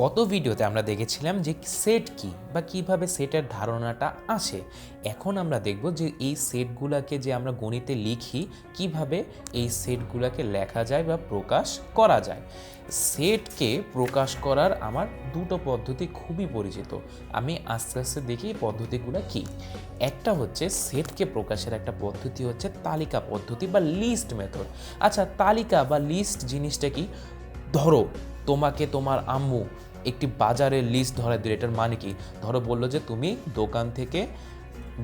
গত ভিডিওতে আমরা দেখেছিলাম যে সেট কি বা কীভাবে সেটের ধারণাটা আসে এখন আমরা দেখব যে এই সেটগুলোকে যে আমরা গণিতে লিখি, কীভাবে এই সেটগুলোকে লেখা যায় বা প্রকাশ করা যায়। সেটকে প্রকাশ করার আমার দুটো পদ্ধতি খুবই পরিচিত। আমি আস্তে আস্তে দেখি এই পদ্ধতিগুলো কী। একটা হচ্ছে সেটকে প্রকাশের একটা পদ্ধতি হচ্ছে তালিকা পদ্ধতি বা লিস্ট মেথড আচ্ছা তালিকা বা লিস্ট জিনিসটা কি? ধরো, তোমাকে তোমার আম্মু একটি বাজারের লিস্ট ধরা দিল। এটার মানে কি? ধরো বলল যে তুমি দোকান থেকে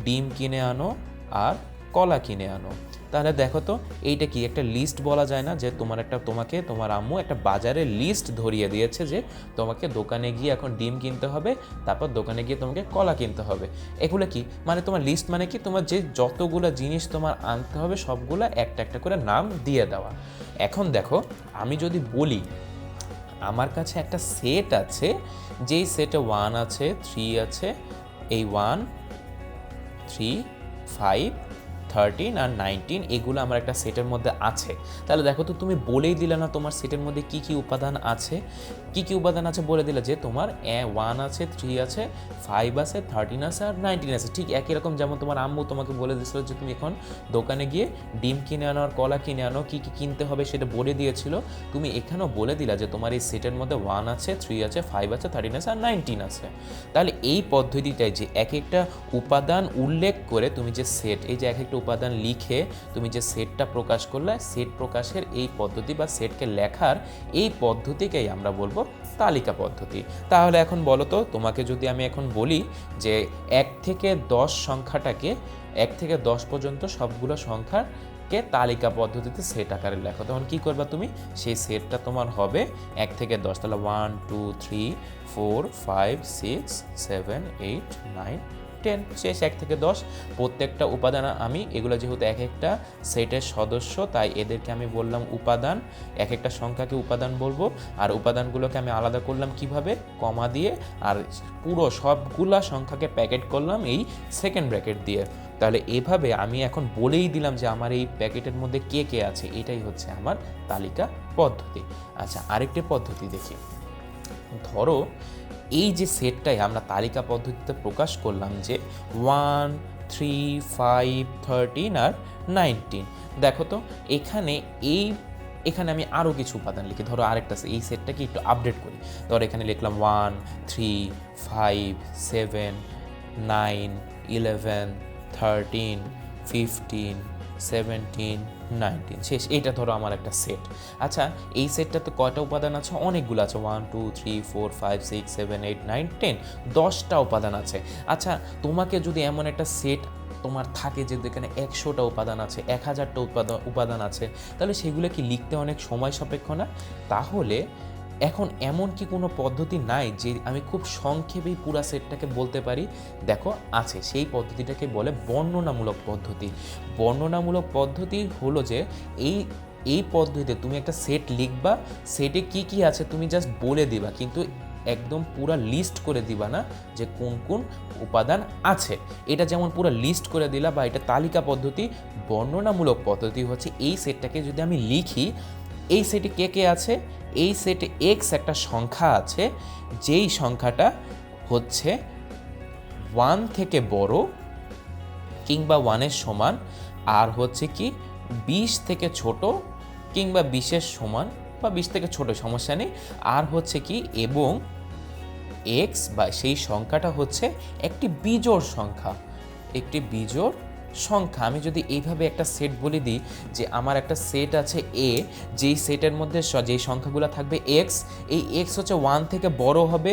ডিম কিনে আনো আর কলা কিনে আনো। তাহলে দেখো তো, এইটা কি একটা লিস্ট বলা যায় না যে তোমার একটা, তোমাকে, তোমার আম্মু একটা বাজারের লিস্ট ধরিয়ে দিয়েছে যে তোমাকে দোকানে গিয়ে এখন ডিম কিনতে হবে, তারপর দোকানে গিয়ে তোমাকে কলা কিনতে হবে। এগুলো কি? মানে তোমার লিস্ট মানে কি? তোমার যে যতগুলো জিনিস তোমার আনতে হবে, সবগুলো একটা একটা করে নাম দিয়ে দেওয়া। এখন দেখো, আমি যদি বলি আমার কাছে একটা সেট আছে, যেই সেটে ওয়ান আছে থ্রি আছে, এই ওয়ান থ্রি ফাইভ থার্টিন আর নাইনটিন এগুলো আমার একটা সেটের মধ্যে আছে। তাহলে দেখো তো তুমি বলেই দিলে না তোমার সেটের মধ্যে কি কি উপাদান আছে। কি কি উপাদান আছে বলে দিলে যে তোমার এ ওয়ান আছে থ্রি আছে ফাইভ আছে থার্টিন আছে আর নাইনটিন আছে। ঠিক একই রকম যেমন তোমার আম্মু তোমাকে বলে দিয়েছিল যে তুমি এখন দোকানে গিয়ে ডিম কিনে আনো আর কলা কিনে আনো, কী কী কিনতে হবে সেটা বলে দিয়েছিল। তুমি এখানেও বলে দিলা যে তোমার এই সেটের মধ্যে ওয়ান আছে থ্রি আছে ফাইভ আছে থার্টিন আছে আর নাইনটিন আছে। তাহলে এই পদ্ধতিটাই যে এক একটা উপাদান উল্লেখ করে তুমি যে সেট এই যে এক একটা উপাদান লিখে তুমি যে সেটটা প্রকাশ করলে সেট প্রকাশের এই পদ্ধতি বা সেটকে লেখার এই পদ্ধতিকেই আমরা বলব তালিকা পদ্ধতি। তাহলে এখন বলো তো, তোমাকে যদি আমি এখন বলি যে এক থেকে দশ সংখ্যাটাকে, এক থেকে দশ পর্যন্ত সবগুলো সংখ্যাকে তালিকা পদ্ধতিতে সেট আকারে লেখো। তখন কী করবা তুমি? সেই সেটটা তোমার হবে এক থেকে দশ, তাহলে one two three four five six seven eight nine ten, শেষ এক থেকে দশ। প্রত্যেকটা উপাদান আমি, এগুলো যেহেতু এক একটা সেটের সদস্য, তাই এদেরকে আমি বললাম উপাদান। এক একটা সংখ্যাকে উপাদান বলব। আর উপাদানগুলোকে আমি আলাদা করলাম কীভাবে? কমা দিয়ে। আর পুরো সবগুলা সংখ্যাকে প্যাকেট করলাম এই সেকেন্ড ব্র্যাকেট দিয়ে। তাহলে এভাবে আমি এখন বলেই দিলাম যে আমার এই প্যাকেটের মধ্যে কে কে আছে। এটাই হচ্ছে আমার তালিকা পদ্ধতি। আচ্ছা আরেকটি পদ্ধতি দেখি। ধরো এই যে সেটটাই আমরা তালিকা পদ্ধতিতে প্রকাশ করলাম যে ওয়ান, থ্রি, ফাইভ, থার্টিন আর নাইনটিন। দেখো তো, এখানে এই, এখানে আমি আরও কিছু উপাদান লিখি। ধরো আরেকটা এই সেটটাকে একটু আপডেট করি। ধরো এখানে লিখলাম one, three, five, seven, nine, eleven, thirteen, fifteen seventeen nineteen শেষ, এইটা ধরো আমার একটা সেট আচ্ছা এই সেটটাতে কয়টা উপাদান আছে? অনেকগুলো আছে। One two three four five six seven eight nine ten দশটা উপাদান আছে। আচ্ছা তোমাকে যদি এমন একটা সেট তোমার থাকে যে এখানে একশোটা উপাদান আছে, এক হাজারটা উপাদান উপাদান আছে, তাহলে সেগুলো কি লিখতে অনেক সময় সাপেক্ষ না? তাহলে এখন এমন কি কোনো পদ্ধতি নাই যে আমি খুব সংক্ষেপেই পুরা সেটটাকে বলতে পারি? দেখো, আছে, সেই পদ্ধতিটাকে বলে বর্ণনামূলক পদ্ধতি। বর্ণনামূলক পদ্ধতি হলো যে এই এই পদ্ধতিতে তুমি একটা সেট লিখবা, সেটে কি কি আছে তুমি জাস্ট বলে দিবা, কিন্তু একদম পুরা লিস্ট করে দিবা না যে কোন কোন উপাদান আছে। এটা যেমন পুরো লিস্ট করে দিলা বা এটা তালিকা পদ্ধতি, বর্ণনামূলক পদ্ধতি হচ্ছে এই সেটটাকে যদি আমি লিখি এই সেটে কে কে আছে? এই সেটে এক্স একটা সংখ্যা আছে, যেই সংখ্যাটা হচ্ছে ওয়ান থেকে বড় কিংবা ওয়ানের সমান, আর হচ্ছে কি বিশ থেকে ছোট কিংবা বিশের সমান বা বিশ থেকে ছোট, সমস্যা নেই। আর হচ্ছে কি এবং এক্স বা সেই সংখ্যাটা হচ্ছে একটি বিজোড় সংখ্যা, একটি বিজোড় সংখ্যা, আমি যদি এইভাবে একটা সেট বলে দিই যে আমার একটা সেট আছে এ যেই সেটের মধ্যে যেই সংখ্যাগুলো থাকবে এক্স এই এক্স হচ্ছে ওয়ান থেকে বড় হবে,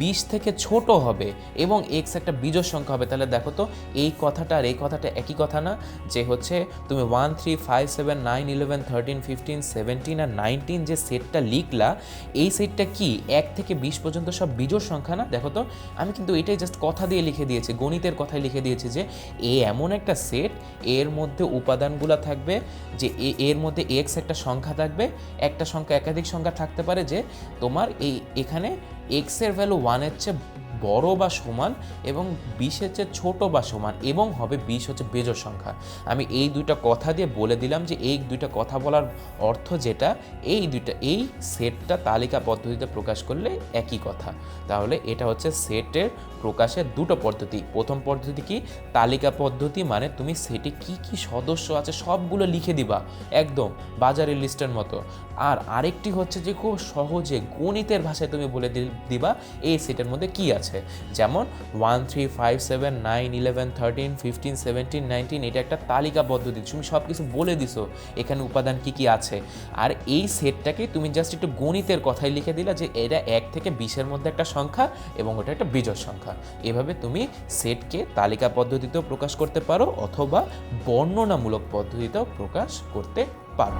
বিশ থেকে ছোট হবে এবং এক্স একটা বিজোড় সংখ্যা হবে। তাহলে দেখো তো, এই কথাটা আর এই কথাটা একই কথা না, যে হচ্ছে তুমি one three five seven nine eleven thirteen fifteen seventeen আর নাইনটিন যে সেটটা লিখলা, এই সেটটা কি এক থেকে বিশ পর্যন্ত সব বিজোড় সংখ্যা না? দেখো তো, আমি কিন্তু এটাই জাস্ট কথা দিয়ে লিখে দিয়েছি, গণিতের কথাই লিখে দিয়েছি যে, এ এমন একটা সেট এর মধ্যে উপাদানগুলো থাকবে, যে এর মধ্যে এক্স একটা সংখ্যা থাকবে, একটা সংখ্যা একাধিক সংখ্যা থাকতে পারে যে তোমার এই এখানে এক্সের ভ্যালু ওয়ানের চেয়ে বড় বা সমান এবং বিশের চেয়ে ছোট বা সমান এবং হবে বিশ হচ্ছে বেজোড় সংখ্যা। আমি এই দুইটা কথা দিয়ে বলে দিলাম যে এই দুইটা কথা বলার অর্থ যেটা, এই দুইটা, এই সেটটা তালিকা পদ্ধতিতে প্রকাশ করলে একই কথা। তাহলে এটা হচ্ছে সেটের প্রকাশের দুটো পদ্ধতি। প্রথম পদ্ধতি কি? তালিকা পদ্ধতি মানে তুমি সেটে কি কি সদস্য আছে সবগুলো লিখে দিবা, একদম বাজারের লিস্টের মতো। আর আরেকটি হচ্ছে যে খুব সহজে গণিতের ভাষায় তুমি বলে দিবা এই সেটের মধ্যে কি আছে। যেমন one three five seven nine eleven thirteen fifteen seventeen nineteen এটা একটা তালিকা পদ্ধতি তুমি সব কিছু বলে দিছো, এখানে উপাদান কি কি আছে। আর এই সেটটাকে তুমি জাস্ট একটু গণিতের কথাই লিখে দিলা যে এটা এক থেকে বিশের মধ্যে একটা সংখ্যা এবং ওটা একটা বিজোড় সংখ্যা। এভাবে তুমি সেটকে তালিকা পদ্ধতিতেও প্রকাশ করতে পারো অথবা বর্ণনামূলক পদ্ধতিতেও প্রকাশ করতে পারো।